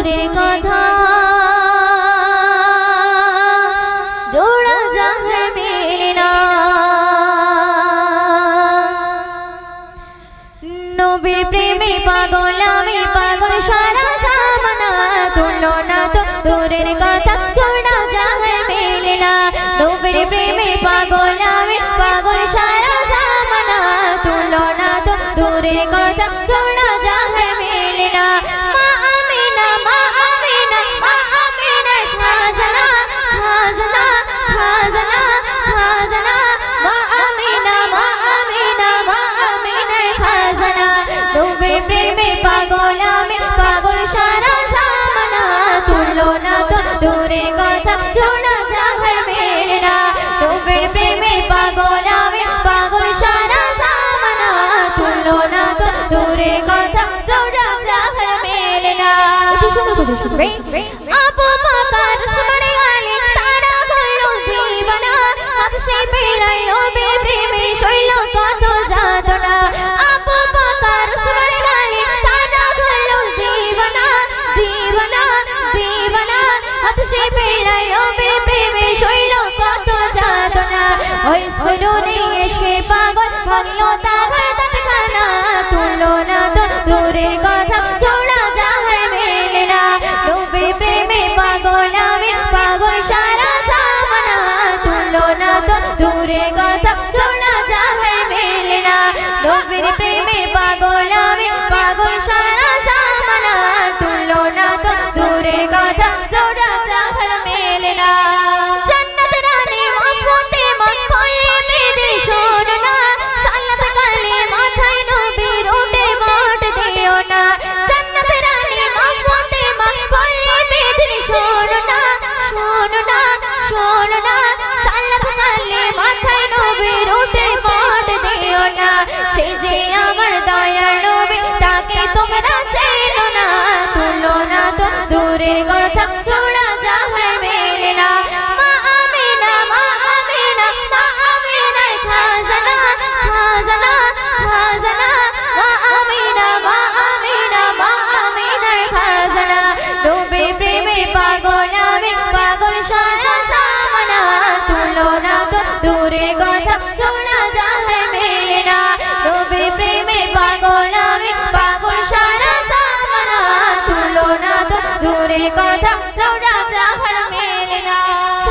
দূরের কথা। জোড়া জাহাজ মেলে। না নবীর প্রেমে পাগল, আমি পাগল, সারা জামানা তুলো না তো দূরের কথা। জোড়া জাহাজ মেলে। নবীর প্রেমে পাগল প্রেমে পাগল আমি। Gaure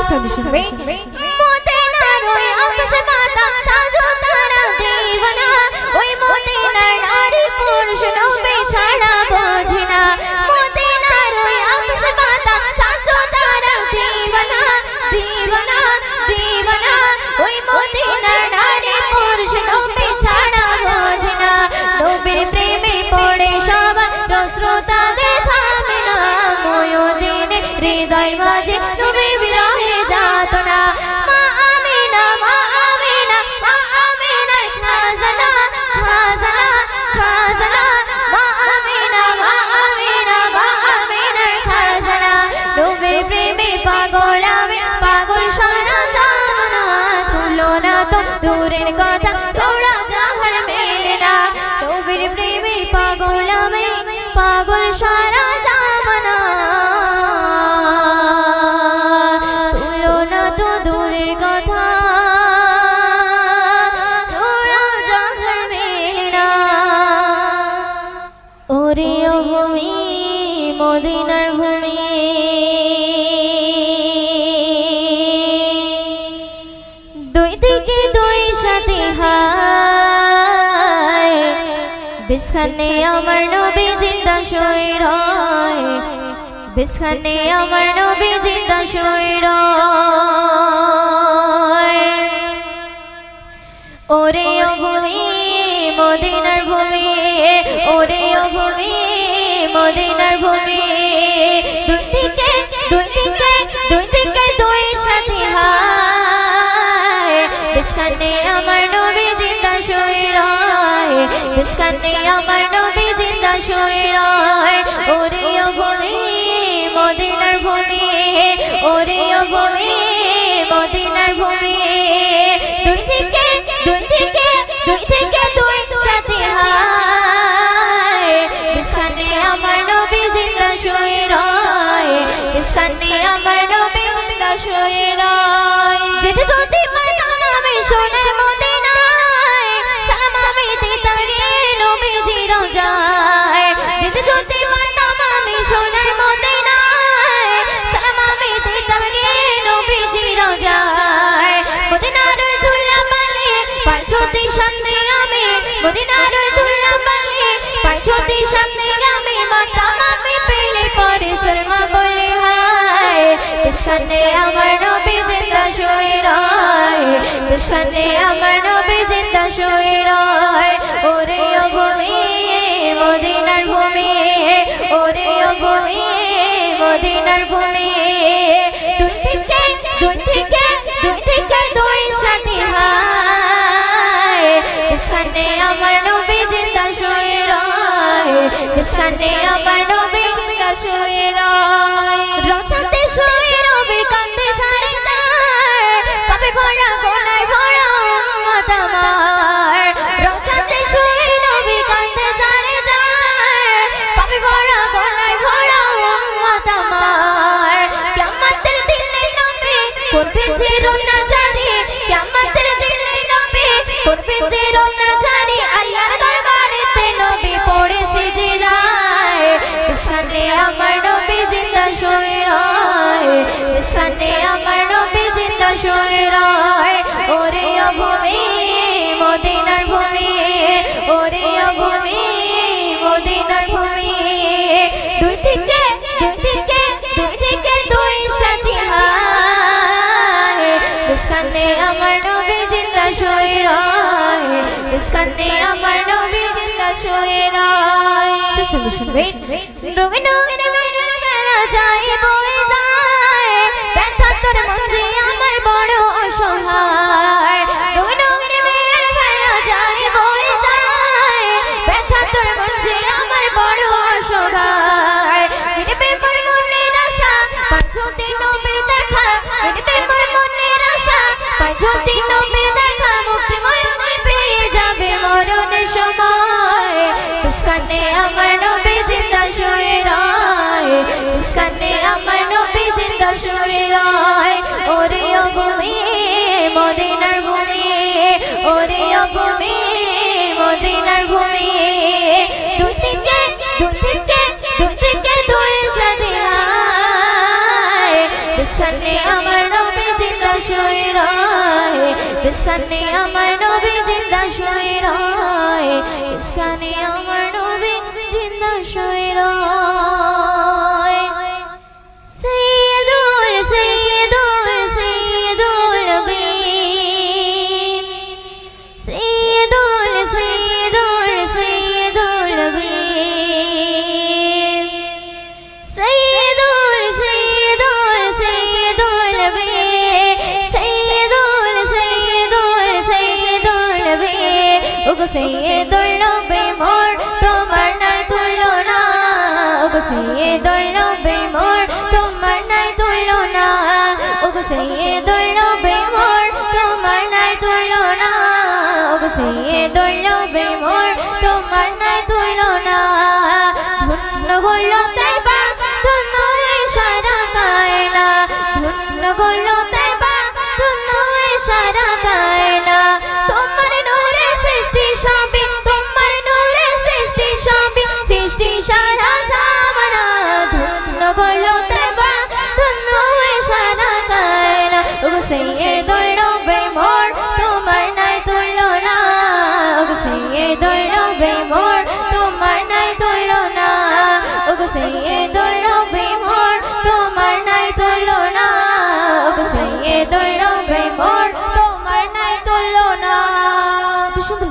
সলিউশন মোতে না রই আকাশ মাতা সাজো তারা দেবনা ওই মোতে না নারী পুরুষ নবে শ্রোতা দেখাবে না ময়দিনে হৃদয় বাজে নবী দূরের কথা ছোড়া যাহার মেরে না কবির পাগল আমি, পাগল সারা জামানা তো দূরের কথা ওরে ভূমি, মদিনার ভূমি। বিস্খানে আমার নবী জিন্দা শুয়ে রয় আমার নবী জিন্দা শুয়ে ওরে ও ভূমি, মদিনার ভূমি, ওরে ও ভূমি, মদিনার সাথে আমার সাথে আমার নবী জিন্দা শুয়ে রয়। ওরে ও ভূমি, মদিনার ভূমি, ওরে ও ভূমি, মদিনার ভূমি। দুই থেকে দুই থেকে দুই থেকে আমার নবী জিন্দা শুয়ে রয় ইস্কানে আমার নবী জিন্দা শুয়ে রয় শুনবে শুনবে যায় যায় ব্যথা তোর মন সামনে আমার খুশিয়ে দল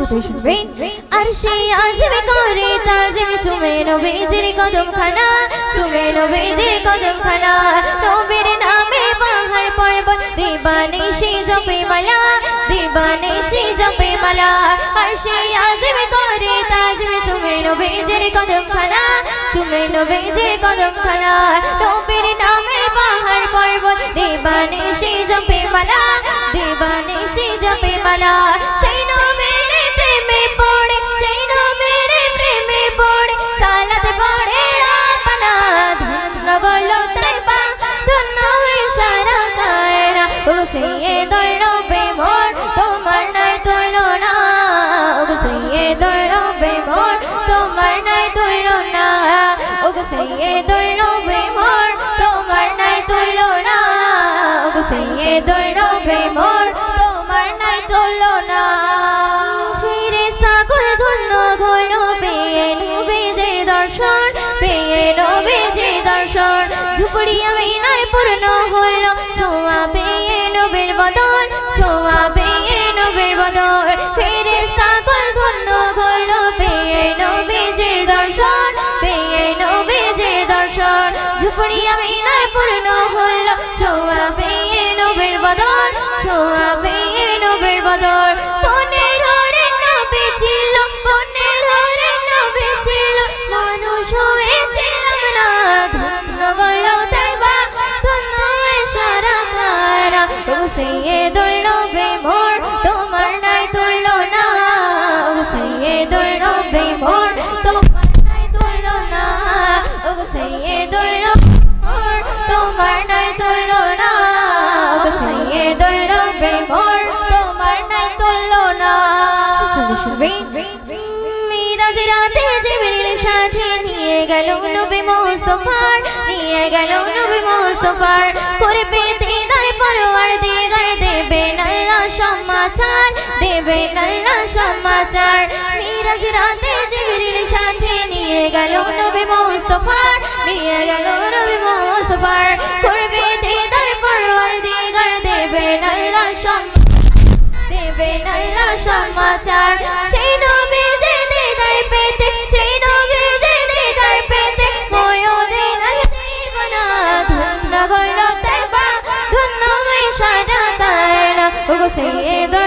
সাথে শুনবেন আর সে আজমে করে তাজমে চুমে নবীজির কদম খানা চুমে নবীজির কদম খানা নবীর নামে পাহাড় পর্বত, দেবানে সে জপে মালা, দেবানে সে জপে মালা। আর সে আজমে করে তাজমে চুমে নবীজির কদম খানা চুমে নবীজির কদম খানা নবীর নামে পাহাড় পর্বত, দেবানে সে জপে মালা, দেবানে সে জপে মালা। সেই পাগল তাই বা ধন্য সারা কায়রা ও সেই পুড়িয়া মিনায় পূর্ণ হলো। ছোঁয়া পেয়ে নবীর বদন, ছোঁয়া পেয়ে নবীর বদন। ফেরেস্তা কল ধন্য হলো পেয়ে নবীজির দর্শন, পেয়ে নবীজির দর্শন। ঝুপড়িয়া মিনায় পূর্ণ হলো। ছোঁয়া পেয়ে নবীর বদন, ছোঁয়া পেয়ে নবীর বদন। মিরাজ রাতে জিবরিল সাথে নিয়ে গেল নবী মুস্তাফার, নিয়ে গেল নবী মুস্তাফার। করবে দিদার পরওয়ার দিগার দেবে আল্লাহ সমাচার, দেবে আল্লাহ সমাচার। মিরাজ রাতে জিবরিল সাথে নিয়ে গেল নবী নিয়ে গেল নবী করবে সমাচার। সেই সেই ধন্য সাজা সাইয়েদুল